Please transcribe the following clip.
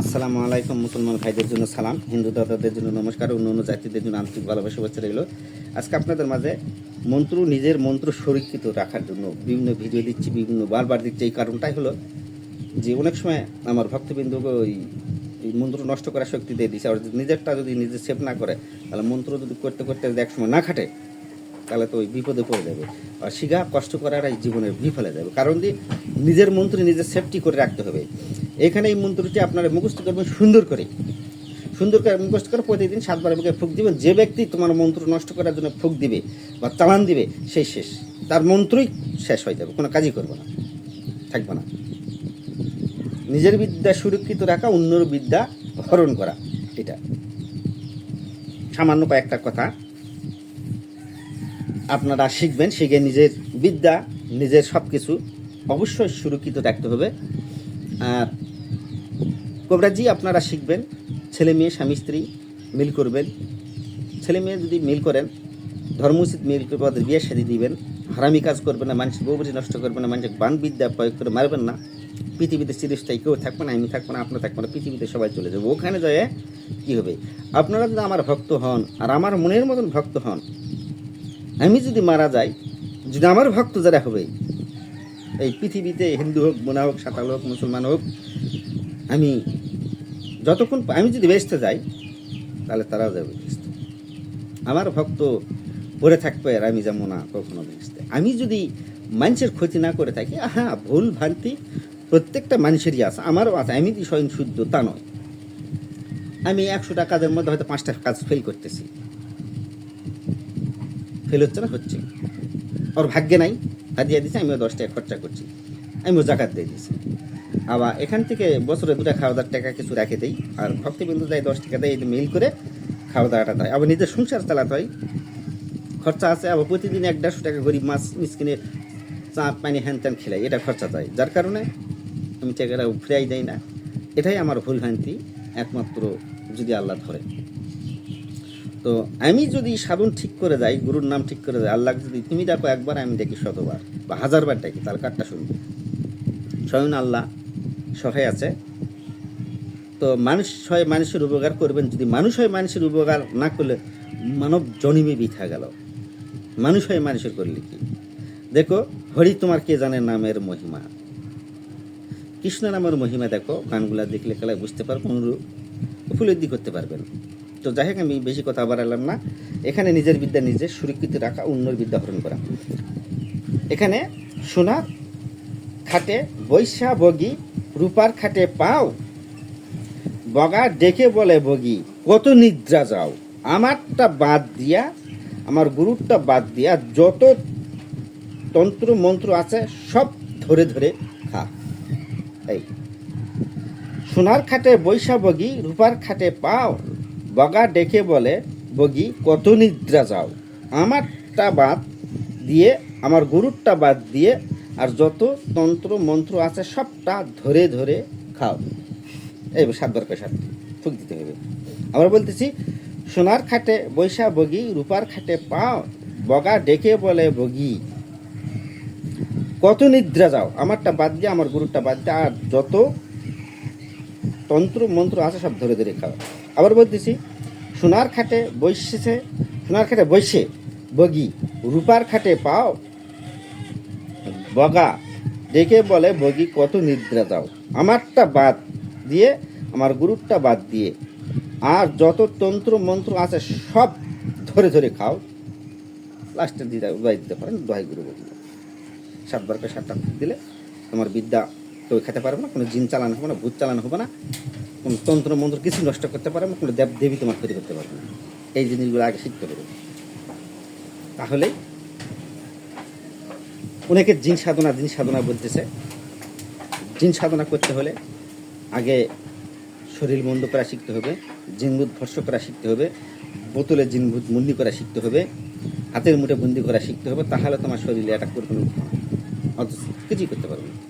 আসসালামু আলাইকুম, মুসলমান ভাইদের জন্য সালাম, হিন্দু দাদাদের জন্য নমস্কার, অন্য অন্য জাতিদের জন্য আন্তরিক ভালোবাসা বাচ্চা রইল। আজকে আপনাদের মাঝে মন্ত্র, নিজের মন্ত্র সুরক্ষিত রাখার জন্য বিভিন্ন ভিডিও দিচ্ছি, বিভিন্ন বারবার দিচ্ছি। এই কারণটাই হলো যে অনেক সময় আমার ভক্তবিন্দু ওই এই মন্ত্র নষ্ট করার শক্তি দিয়ে দিচ্ছে আর নিজেরটা যদি নিজে সেভ না করে, তাহলে মন্ত্র যদি করতে করতে যদি একসময় না খাটে, তাহলে তো ওই বিপদে পড়ে যাবে। আর শিখা কষ্ট করাটাই জীবনের বিফলে যাবে। কারণ দিয়ে নিজের মন্ত্র নিজের সেফটি করে রাখতে হবে। এখানে এই মন্ত্রটি আপনারা মুখস্থ করবেন সুন্দর করে। সুন্দর করে মুখস্থ করে প্রতিদিন সাতবার বুকে ফুক দিবেন। যে ব্যক্তি তোমার মন্ত্র নষ্ট করার জন্য ফুক দিবে বা চালান দিবে সেই শেষ। তার মন্ত্রই শেষ হয়ে যাবে, কোনো কাজই করবে না, থাকবে না। নিজের বিদ্যা সুরক্ষিত রাখা, অন্যর বিদ্যা হরণ করা, এটা। সামান্য কয়েকটা কথা। আপনারা শিখবেন, শিখে নিজের বিদ্যা, নিজের সব কিছু অবশ্যই সুরক্ষিত রাখতে হবে। আর কোবরাজি, আপনারা শিখবেন। ছেলে মেয়ে, স্বামী, স্ত্রী মিল করবেন। ছেলে মেয়ে যদি মিল করেন ধর্মোচিত মিল করে ওদের বিয়ে সাদি দিবেন, হারামি কাজ করবেন না, মানুষের বউবাজি নষ্ট করবেন না, মানুষের বান বিদ্যা প্রয়োগ করে মারবেন না, পৃথিবীতে চিরস্থায়ী কেউ থাকবে না, আমি থাকব না আপনার থাকব না, পৃথিবীতে সবাই চলে যাবে। ওখানে যায় কী হবে? আপনারা যদি আমার ভক্ত হন আর আমার মনের মতন ভক্ত হন, আমি যদি মারা যাই, যদি আমার ভক্ত যারা হবে, এই পৃথিবীতে হিন্দু হোক বোনা হোক, সাঁতাল হোক, মুসলমান হোক আমি যতক্ষণ আমি যদি বেসতে যাই, তাহলে তারাও যাবে বেসতে আমার ভক্ত পড়ে থাকবে আর আমি যাব না, কখনো বেসতে আমি যদি মানুষের ক্ষতি না করে থাকি হ্যাঁ ভুল ভ্রান্তি প্রত্যেকটা মানুষেরই আছে, আমারও আছে আমি যে স্বয়ং শুদ্ধ, তা নয়। আমি একশোটা কাজের মধ্যে হয়তো পাঁচটা কাজ ফেল করতেছি। ফেল হচ্ছে না, হচ্ছে। ওর ভাগ্যে নাই হাদিয়া দিচ্ছে আমিও দশ টাকা খরচা করছি। আমিও জাকাত দিয়ে দিয়েছি। আবার এখান থেকে বছরে দুটা খাওয়া দাওয়ার টাকা কিছু রেখে দেই। আর ভক্তিবিন্দু যায় দশ টাকা দেয় মিল করে খাওয়া দাওয়াটা দেয়। আবার নিজের সংসার চালাতে হয়। খরচা আছে, আবার প্রতিদিন এক দেড়শো টাকা গরিব মাছ মিসকিনে চা, পানি, হ্যান ত্যান খেলাই। এটা খরচা চাই যার কারণে আমি টাকাটা ফিরাই দেয় না। এটাই আমার ভুল ভ্রান্তি, একমাত্র যদি আল্লাহ ধরে। তো আমি যদি সাধন ঠিক করে যাই, গুরুর নাম ঠিক করে যাই আল্লাহ যদি তুমি ডাকো, একবার আমি দেখি শতবার বা হাজারবার ডাকি তাহলে কারটা শুনবে। স্বয়ং আল্লাহ সহায় আছে। তো মানুষ হয় মানুষের উপকার করবেন, যদি মানুষ হয় মানুষের উপকার না করলে মানব জনিমে বিথা গেল। মানুষ হয় মানুষের করলে কি? দেখো, হরি তোমার কে জানে নামের মহিমা? কৃষ্ণ নামের মহিমা দেখো, গানগুলা দেখলে খেলায় বুঝতে পারব, অনুরূপ উপলব্ধি করতে পারবেন। তো যাই হোক, আমি বেশি কথা বাড়ালাম না। এখানে নিজের বিদ্যা নিজে সুরক্ষিত রাখা, অন্যর বিদ্যা হরণ করা। এখানে সোনা, খাটে, বৈশা, বগি রূপার খাটে পাও? বগা ডেকে বলে, বগি, কত নিদ্রা যাও। আমারটা বাদ দিয়া, আমার গুরুরটা বাদ দিয়া যত তন্ত্র মন্ত্র আছে সব ধরে ধরে খা। এই। সোনার খাটে বৈশা বগি, রূপার খাটে পাও? বগা ডেকে বলে, বগি, কত নিদ্রা যাও। আমারটা বাদ দিয়ে, আমার গুরুরটা বাদ দিয়ে আর যত তন্ত্র, মন্ত্র আছে, সবটা ধরে ধরে খাও। এই সাত দরকার সাত? ফুক দিতে হবে। আবার বলতেছি, সোনার খাটে বৈশা বগি, রূপার খাটে পাও, বগা ডেকে বলে বগি। কত নিদ্রা যাও, আমারটা বাদ দিয়ে, আমার গুরুটা বাদ দিয়ে, আর যত তন্ত্র, মন্ত্র আছে, সব ধরে ধরে খাও। আবার বলতেছি, সোনার খাটে বৈশেছে সোনার খাটে বৈশে, বগি, রূপার খাটে পাও বগা। ডেকে বলে, বগি, কত নিদ্রা দাও। আমারটা বাদ দিয়ে, আমার গুরুরটা বাদ দিয়ে। আর যত তন্ত্র মন্ত্র আছে, সব ধরে ধরে খাও। লাস্টে দিদা উদয় দিতে পারেন দোহাই গুরু বলি সাতবার করে সাতটা দিলে তোমার বিদ্যা কেউ খেতে পারবে না, কোনো জিন চালানো হবে না, ভূত চালানো হবে না, কোনো তন্ত্র মন্ত্র কিছু নষ্ট করতে পারবে না, কোনো দেব দেবী তোমার ক্ষতি করতে পারবে না। এই জিনিসগুলো আগে শিখতে হবে। তাহলে অনেকে জিন সাধনা জিন সাধনা বলতেছে। জিন সাধনা করতে হলে আগে শরীর মন্দ করা শিখতে হবে, জিনভূত ভর্ষ করা শিখতে হবে, বোতলে জিনভূত বন্দি করা শিখতে হবে, হাতের মুঠে বন্দি করা শিখতে হবে, তাহলে তোমার শরীরে একটা করবে অথচ কিছুই করতে পারবে না।